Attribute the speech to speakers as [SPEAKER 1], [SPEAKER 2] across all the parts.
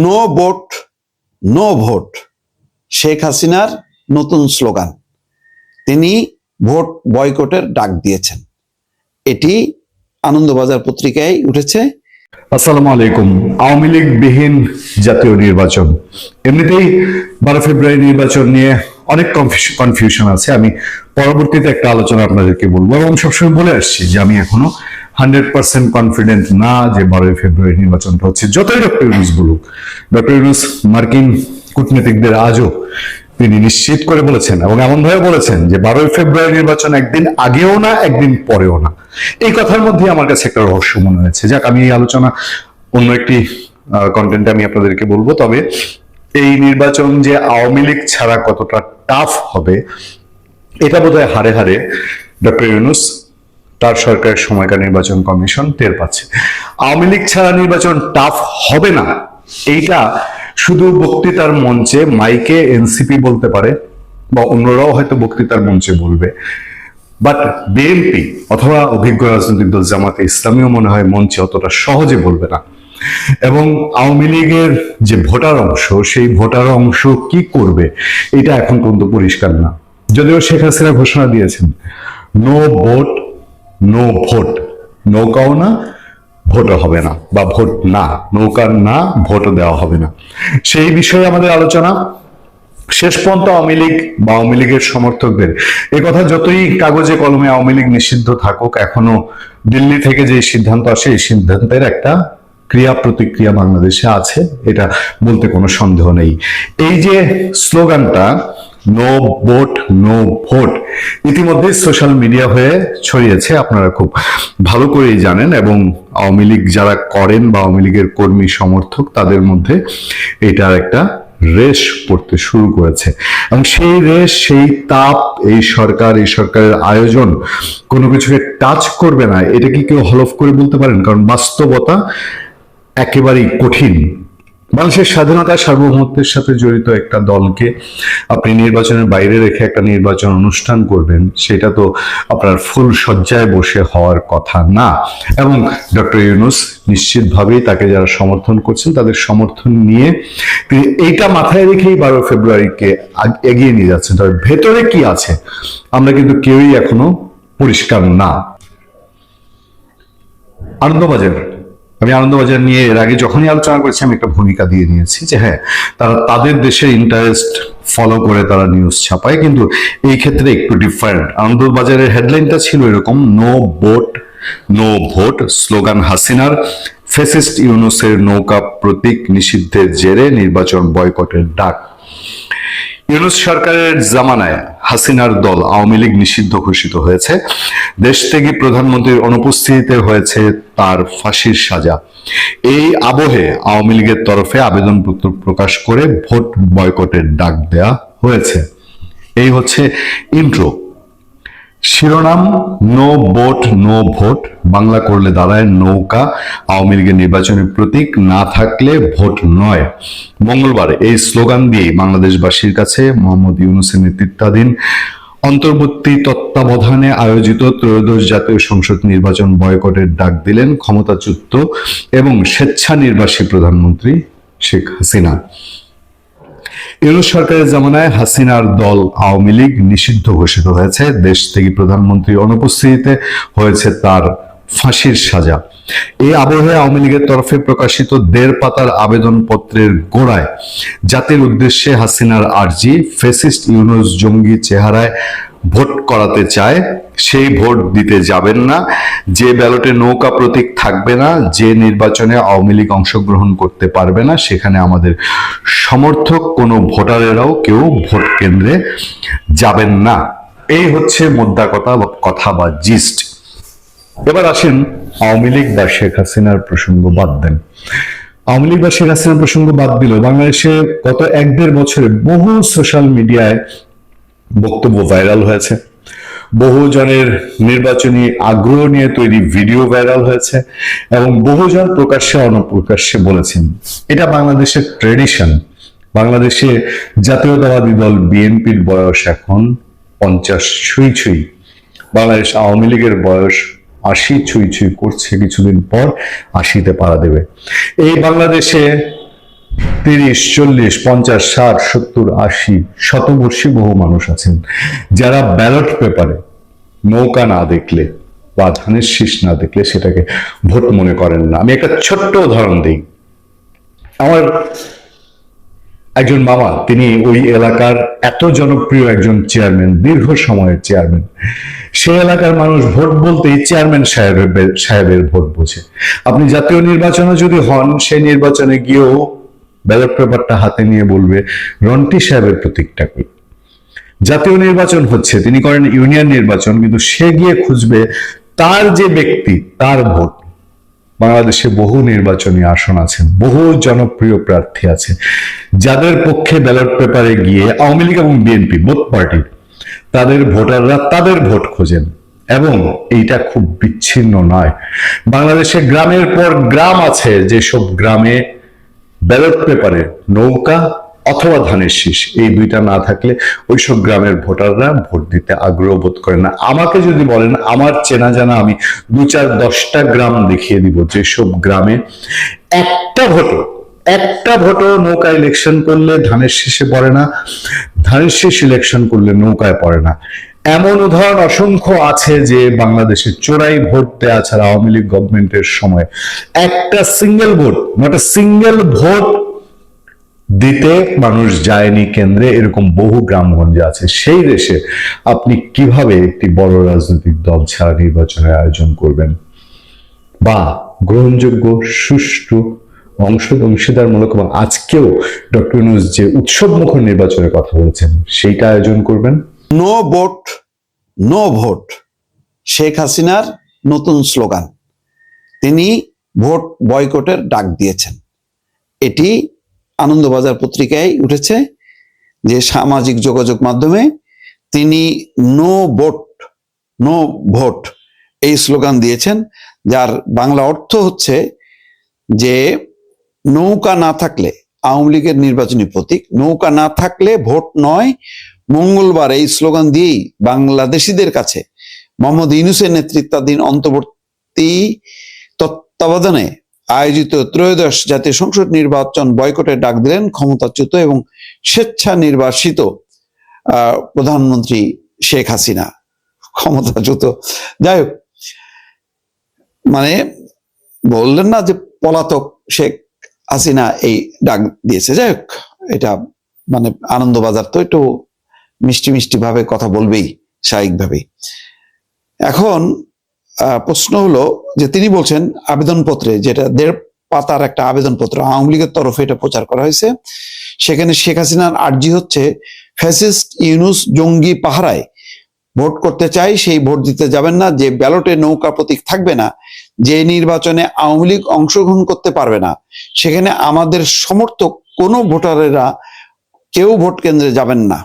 [SPEAKER 1] No vote no vote. Sheikh হাসিনার নতুন slogan. তিনি ভোট বয়কটের ডাক দিয়েছেন। এটি আনন্দবাজার পত্রিকায় উঠেছে।
[SPEAKER 2] আসসালামু আলাইকুম। আওয়ামী লীগ বিহীন জাতীয় নির্বাচন। এমনিতেই বারো ফেব্রুয়ারি নির্বাচন নিয়ে অনেক কনফিউশন আছে। আমি পরবর্তীতে একটা আলোচনা আপনাদেরকে বলব এবং সবসময় বলে আসছি যে আমি এখনও হান্ড্রেড পার্সেন্ট কনফিডেন্ট না যে বারোই ফেব্রুয়ারি নির্বাচনটা হচ্ছে। যতই ডক্টর ইউনুস বলুক ডক্টর ইউনুস মার্কিন কূটনীতিকদের আজও তিনি নিশ্চিত করে বলেছেন এবং এমন ভাবে বলেছেন যে বারোই ফেব্রুয়ারি নির্বাচন একদিন আগেও না, একদিন পরেও না। এই কথার মধ্যে আমার কাছে একটা রহস্য মনে হয়েছে। যাক, আমি এই আলোচনা অন্য একটি কন্টেন্টে আমি আপনাদেরকে বলব। তবে এই নির্বাচন যে আওয়ামী লীগ ছাড়া কতটা টাফ হবে, এটা বোধহয় হারে হারে ডক্টর ইউনুস তার সরকারের সময়কার নির্বাচন কমিশন টের পাচ্ছে। আওয়ামী লীগ ছাড়া নির্বাচন টাফ হবে না। এইটা শুধু বক্তৃতার মঞ্চে মাইকে এনসিপি বলতে পারে বা অন্যরাও হয়তো বক্তৃতার মঞ্চে বলবে। বাট বিএনপি অথবা অভিজ্ঞ রাজনৈতিক দল জামাতে ইসলামীও মনে হয় মঞ্চে অতটা সহজে বলবে না। এবং আওয়ামী লীগের যে ভোটার অংশ, সেই ভোটার অংশ কি করবে, এটা এখন পর্যন্ত পরিষ্কার না। যদিও শেখ হাসিনা ঘোষণা দিয়েছেন নো ভোট নো ভোট নৌকাও না, ভোটও হবে না, বা ভোট না নৌকার না, ভোটও দেওয়া হবে না। সেই বিষয়ে আমাদের আলোচনা। শেষ পর্যন্ত আওয়ামী লীগ বা আওয়ামী লীগের সমর্থকদের। কথা যতই কাগজে কলমে আওয়ামী লীগ নিষিদ্ধ থাকুক, এখনও দিল্লি থেকে যে সিদ্ধান্ত আসে, এই সিদ্ধান্তের একটা ক্রিয়া প্রতিক্রিয়া বাংলাদেশে আছে, এটা বলতে কোনো সন্দেহ নেই। এই যে স্লোগানটা নো ভোট নো ভোট ইতিমধ্যে সোশ্যাল মিডিয়া হয়ে ছড়িয়েছে, আপনারা খুব ভালো করেই জানেন এবং আওয়ামী লীগ যারা করেন বা আওয়ামী লীগের কর্মী সমর্থক, তাদের মধ্যে এটার একটা রেশ পড়তে শুরু করেছে। এবং সেই রেশ, সেই তাপ, এই সরকার, এই সরকারের আয়োজন কোনো কিছুকে টাচ করবে না, এটা কি কেউ হলফ করে বলতে পারেন? কারণ বাস্তবতা একেবারেই কঠিন। মানুষের স্বাধীনতা সার্বভৌমত্বের সাথে জড়িত একটা দলকে আপনি নির্বাচনের বাইরে রেখে একটা নির্বাচন অনুষ্ঠান করবেন, সেটা তো আপনার ফুল সজ্জায় বসে হওয়ার কথা না। এবং ডক্টর ইউনুস নিশ্চিতভাবেই তাকে যারা সমর্থন করছেন, তাদের সমর্থন নিয়ে তিনি এইটা মাথায় রেখেই বারো ফেব্রুয়ারিকে এগিয়ে নিয়ে যাচ্ছেন। তবে ভেতরে কি আছে, আমরা কিন্তু কেউই এখনও পরিষ্কার না। আনন্দবাজার। আমি আনন্দবাজার নিয়ে এর আগে যখনই আলোচনা করেছি, আমি একটা ভূমিকা দিয়ে নিয়েছি যে হ্যাঁ তারা তাদের দেশের ইন্টারেস্ট ফলো করে তারা নিউজ ছাপায়, কিন্তু এই ক্ষেত্রে একটু ডিফারেন্ট আনন্দবাজারের হেডলাইনটা ছিল এরকম no boat no vote slogan হাসিনার ফেসিস্ট ইউনুসের নৌকা প্রতীক নিষিদ্ধের জেরে নির্বাচন বয়কটের ডাক। ইউনুস সরকারের জামানায় হাসিনার দল আওয়ামী লীগ নিষিদ্ধ ঘোষিত হয়েছে। দেশ থেকে প্রধানমন্ত্রীর অনুপস্থিতিতে হয়েছে তার ফাঁসির সাজা। এই আবহে আওয়ামী লীগের তরফে আবেদনপত্র প্রকাশ করে ভোট বয়কটের ডাক দেয়া হয়েছে। এই হচ্ছে ইন্ট্রো। শিরোনাম, no vote no vote Bangla করলে দাঁড়ায় নৌকা, আওয়ামী লীগের নির্বাচনী প্রতীক, না থাকলে ভোট নয়। মঙ্গলবার এই স্লোগান দিয়ে বাংলাদেশবাসীর কাছে মোহাম্মদ ইউনুসের নেতৃত্বাধীন অন্তর্বর্তী তত্ত্বাবধানে আয়োজিত ত্রয়োদশ জাতীয় সংসদ নির্বাচন বয়কটের ডাক দিলেন ক্ষমতাচ্যুত এবং স্বেচ্ছা নির্বাসী প্রধানমন্ত্রী শেখ হাসিনা। ইউনুস সরকারের জামানায় হাসিনার দল আওয়ামী লীগ নিষিদ্ধ ঘোষিত হয়েছে। দেশ থেকে প্রধানমন্ত্রী অনুপস্থিতিতে হয়েছে তার ফাঁসির সাজা। এই আবহে আওয়ামী লীগের তরফে প্রকাশিত দেড় পাতার আবেদনপত্রের গোড়ায় জাতির উদ্দেশ্যে হাসিনার আর্জি ফেসিস্ট ইউনুস জঙ্গি চেহারায় ভোট করাতে চায়, সেই ভোট দিতে যাবেন না। যে ব্যালটে নৌকা প্রতীক থাকবে না, যে নির্বাচনে আওয়ামী লীগ অংশগ্রহণ করতে পারবে না, সেখানে আমাদের সমর্থক কোনো ভোটারেরাও কেউ ভোট কেন্দ্রে যাবেন না। এই হচ্ছে মোদ্দা কথা বা কথা বা জিস্ট। এবার আসেন আওয়ামী লীগ বা শেখ হাসিনার প্রসঙ্গ বাদ দেন। আওয়ামী লীগ বা শেখ হাসিনার প্রসঙ্গ বাদ দিল। বাংলাদেশে গত এক দেড় বছরে বহু সোশ্যাল মিডিয়ায় বক্তব্য ভাইরাল হয়েছে। বহুজনের নির্বাচনী আগ্রহ নিয়ে তৈরি ভিডিও ভাইরাল হয়েছে এবং বহুজন প্রকাশ্যে অনপ্রকাশ্যে বলেছেন, এটা বাংলাদেশের ট্রেডিশন। বাংলাদেশে জাতীয়তাবাদী দল বিএনপির বয়স এখন পঞ্চাশ ছুঁই ছুঁই। বাংলাদেশ আওয়ামী লীগের বয়স আশি ছুঁই ছুঁই করছে কিছুদিন পর, আশিতে পাড়া দেবে। এই বাংলাদেশে তিরিশ, চল্লিশ, পঞ্চাশ, ষাট, সত্তর, আশি, শতবর্ষী বহু মানুষ আছেন। যারা ব্যালট পেপারে নৌকা না দেখলে বা ধানের শীষ না দেখলে সেটাকে ভোট মনে করেন না। আমি একটা ছোট্ট উদাহরণ দিই। আমার একজন মামা, তিনি ওই এলাকার এত জনপ্রিয় একজন চেয়ারম্যান, দীর্ঘ সময়ের চেয়ারম্যান। সেই এলাকার মানুষ ভোট বলতেই চেয়ারম্যান সাহেবের সাহেবের ভোট বোঝে। আপনি জাতীয় নির্বাচনে যদি হন, সেই নির্বাচনে গিয়েও ব্যালট পেপারটা হাতে নিয়ে বলবে, রন্টি সাহেবের প্রতীকটা কই জাতীয় নির্বাচন হচ্ছে, তিনি করেন ইউনিয়ন নির্বাচন, কিন্তু সে গিয়ে খুঁজবে তার যে ব্যক্তি, তার ভোট। বাংলাদেশে বহু নির্বাচনী আসন আছে, বহু জনপ্রিয় প্রার্থী আছে। যাদের পক্ষে ব্যালট পেপারে গিয়ে আওয়ামী লীগ এবং বিএনপি বোথ পার্টি তাদের ভোটাররা তাদের ভোট খোঁজেন। এবং এইটা খুব বিচ্ছিন্ন নয়। বাংলাদেশে গ্রামের পর গ্রাম আছে, যেসব গ্রামে ব্যালট পেপারে নৌকা অথবা ধানের শীষ, এই দুইটা না থাকলে ওইসব গ্রামের ভোটাররা ভোট দিতে আগ্রহ বোধ করে না। আমাকে যদি বলেন, আমার চেনা জানা আমি দু চার দশটা গ্রাম দেখিয়ে দিব, যেসব গ্রামে একটা ভোটও একটা ভোটও নৌকা ইলেকশন করলে ধানের শীষে পড়ে না, ধানের শীষ ইলেকশন করলে নৌকায় পড়ে না। এমন উদাহরণ অসংখ্য আছে যে বাংলাদেশে চোরাই ভোট দেওয়া ছাড়া আওয়ামী লীগ গভর্নমেন্টের সময় একটা single vote not single vote দিতে মানুষ যায়নি কেন্দ্রে, এরকম বহু গ্রামগঞ্জে আছে। সেই দেশে আপনি কীভাবে একটি বড় রাজনৈতিক দল ছাড়া নির্বাচনের আয়োজন করবেন? বা গ্রহণযোগ্য, সুষ্ঠু, অংশ অংশীদারমূলক এবং আজকেও ডক্টর ইউনুস যে উৎসব মুখর নির্বাচনের কথা বলেছেন, সেইটা আয়োজন করবেন?
[SPEAKER 1] No vote no vote. Sheikh হাসিনার নতুন স্লোগান। তিনি ভোট বয়কটের ডাক দিয়েছেন। এটি আনন্দবাজার পত্রিকায় উঠেছে যে সামাজিক যোগাযোগ মাধ্যমে তিনি নো ভোট নো ভোট এই স্লোগান দিয়েছেন, যার বাংলা অর্থ হচ্ছে যে নৌকা না থাকলে, আওয়ামী লীগের নির্বাচনী প্রতীক, নৌকা না থাকলে ভোট নয় মঙ্গলবার এই স্লোগান দিয়েই বাংলাদেশিদের কাছে মোহাম্মদ ইউনুসের নেতৃত্বাধীন অন্তর্বর্তী তত্ত্বাবধানে আয়োজিত ত্রয়োদশ জাতীয় সংসদ নির্বাচন বয়কটের ডাক দিলেন ক্ষমতাচ্যুত এবং স্বেচ্ছা নির্বাসিত প্রধানমন্ত্রী শেখ হাসিনা। ক্ষমতাচ্যুত। যাই হোক মানে বললেন না যে পলাতক শেখ হাসিনা এই ডাক দিয়েছে। যাই হোক, এটা মানে আনন্দবাজার তো একটু মিষ্টি মিষ্টি ভাবে কথা বলবেই, স্বাভাবিকভাবেই। এখন প্রশ্ন হলো যে তিনি বলছেন আবেদনপত্রে, যেটা দেড় পাতার একটা আবেদনপত্র, আওয়ামী লীগের তরফে এটা প্রচার করা হয়েছে। সেখানে শেখ হাসিনার আর্জি হচ্ছে, ফ্যাসিস্ট ইউনুস জঙ্গি পাহারায় ভোট করতে চাই, সেই ভোট দিতে যাবেন না, যে ব্যালটে নৌকা প্রতীক থাকবে না, যে নির্বাচনে আওয়ামী লীগ অংশগ্রহণ করতে পারবে না, সেখানে আমাদের সমর্থক কোনো ভোটারেরা কেউ ভোট কেন্দ্রে যাবেন না।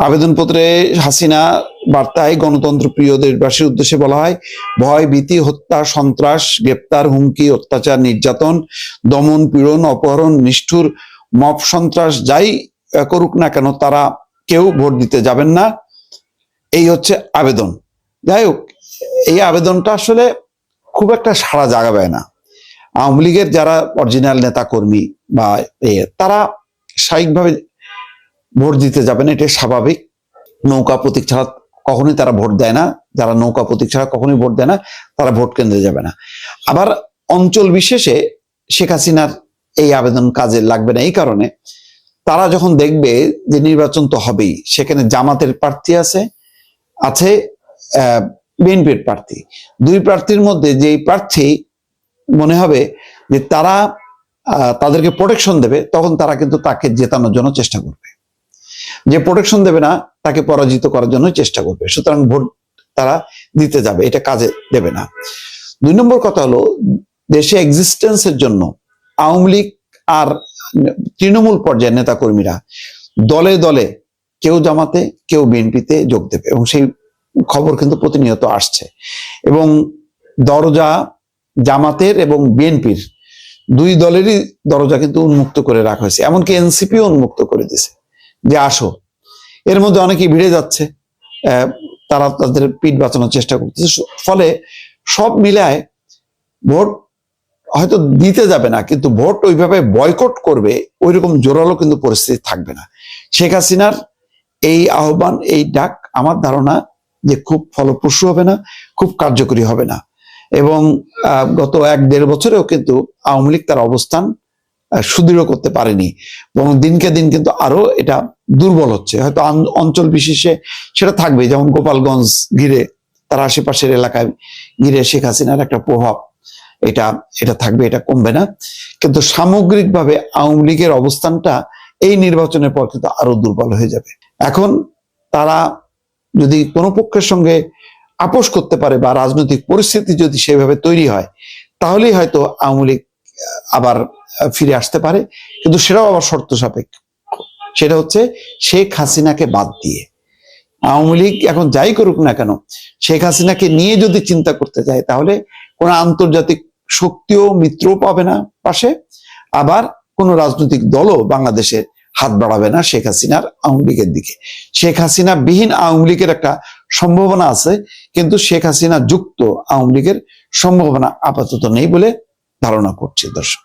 [SPEAKER 1] আবেদনপত্রে হাসিনা বার্তায় গণতন্ত্র প্রিয় দেশবাসীর উদ্দেশ্যে বলা হয়, ভয়, ভীতি, হত্যা, সন্ত্রাস, গ্রেপ্তার, হুমকি, অত্যাচার, নির্যাতন, দমন, পীড়ন, অপহরণ, নিষ্ঠুর, মব, সন্ত্রাস যাই করুক না কেন তারা কেউ ভোট দিতে যাবেন না। এই হচ্ছে আবেদন। যাই হোক, এই আবেদনটা আসলে খুব একটা সাড়া জাগাবে না। আওয়ামী লীগের যারা অরিজিনাল নেতা কর্মী বা তারা স্বাভাবিকভাবে ভোট দিতে যাবেন এটা স্বাভাবিক। নৌকা প্রতীক ছাড়া কখনোই তারা ভোট দেয় না। যারা নৌকা প্রতীক ছাড়া কখনোই ভোট দেয় না, তারা ভোট কেন্দ্রে যাবে না। আবার অঞ্চল বিশেষে শেখ হাসিনার এই আবেদন কাজে লাগবে না, এই কারণে তারা যখন দেখবে যে নির্বাচন তো হবেই, সেখানে জামাতের প্রার্থী আছে আছে বিএনপির প্রার্থী। দুই প্রার্থীর মধ্যে যেই প্রার্থী মনে হবে যে তারা তাদেরকে প্রোটেকশন দেবে, তখন তারা কিন্তু তাকে জেতানোর জন্য চেষ্টা করবে। যে প্রোটেকশন দেবে না, তাকে পরাজিত করার জন্য চেষ্টা করবে। সুতরাং ভোট তারা দিতে যাবে, এটা কাজে দেবে না। দুই নম্বর কথা হলো, দেশে এক্সিস্টেন্সের জন্য আওয়ামী লীগ আর তৃণমূল পর্যায়ের নেতাকর্মীরা দলে দলে কেউ জামাতে, কেউ বিএনপিতে যোগ দেবে এবং সেই খবর কিন্তু প্রতিনিয়ত আসছে। এবং দরজা জামাতের এবং বিএনপির দুই দলেরই দরজা কিন্তু উন্মুক্ত করে রাখা হয়েছে। এমনকি এনসিপিও উন্মুক্ত করে দিছে যে আসো। এর মধ্যে অনেকেই ভিড়ে যাচ্ছে তারা তাদের পিঠ বাঁচানোর চেষ্টা করতেছে। ফলে সব মিলায় ভোট হয়তো দিতে যাবে না, কিন্তু ভোট ওইভাবে বয়কট করবে, ওইরকম জোরালো কিন্তু পরিস্থিতি থাকবে না। শেখ হাসিনার এই আহ্বান, এই ডাক আমার ধারণা যে খুব ফলপ্রসূ হবে না, খুব কার্যকরী হবে না। এবং গত এক দেড় বছরেও কিন্তু আওয়ামী লীগ তার অবস্থান সুদৃঢ় করতে পারেনি। এবং দিনকে দিন কিন্তু আরও এটা দুর্বল হচ্ছে। হয়তো অঞ্চল বিশেষে সেটা থাকবে যেমন গোপালগঞ্জ ঘিরে, তার আশেপাশের এলাকায় ঘিরে শেখ হাসিনার একটা প্রভাব। এটা এটা থাকবে, এটা কমবে না। কিন্তু সামগ্রিকভাবে আওয়ামী লীগের অবস্থানটা এই নির্বাচনের পর কিন্তু আরও দুর্বল হয়ে যাবে। এখন তারা যদি কোনো পক্ষের সঙ্গে আপোষ করতে পারে বা রাজনৈতিক পরিস্থিতি যদি সেভাবে তৈরি হয়, তাহলেই হয়তো আওয়ামী লীগ আবার ফিরে আসতে পারে, কিন্তু সেটাও আবার শর্ত সাপেক্ষ। সেটা হচ্ছে শেখ হাসিনাকে বাদ দিয়ে। আওয়ামী লীগ এখন যাই করুক না কেন, শেখ হাসিনাকে নিয়ে যদি চিন্তা করতে চায়, তাহলে কোনো আন্তর্জাতিক শক্তিও মিত্রও পাবে না পাশে, আবার কোনো রাজনৈতিক দলও বাংলাদেশের হাত বাড়াবে না শেখ হাসিনার আওয়ামী লীগের দিকে। শেখ হাসিনা বিহীন আওয়ামী লীগের একটা সম্ভাবনা আছে, কিন্তু শেখ হাসিনা যুক্ত আওয়ামী লীগের সম্ভাবনা আপাতত নেই বলে ধারণা করছে দর্শক।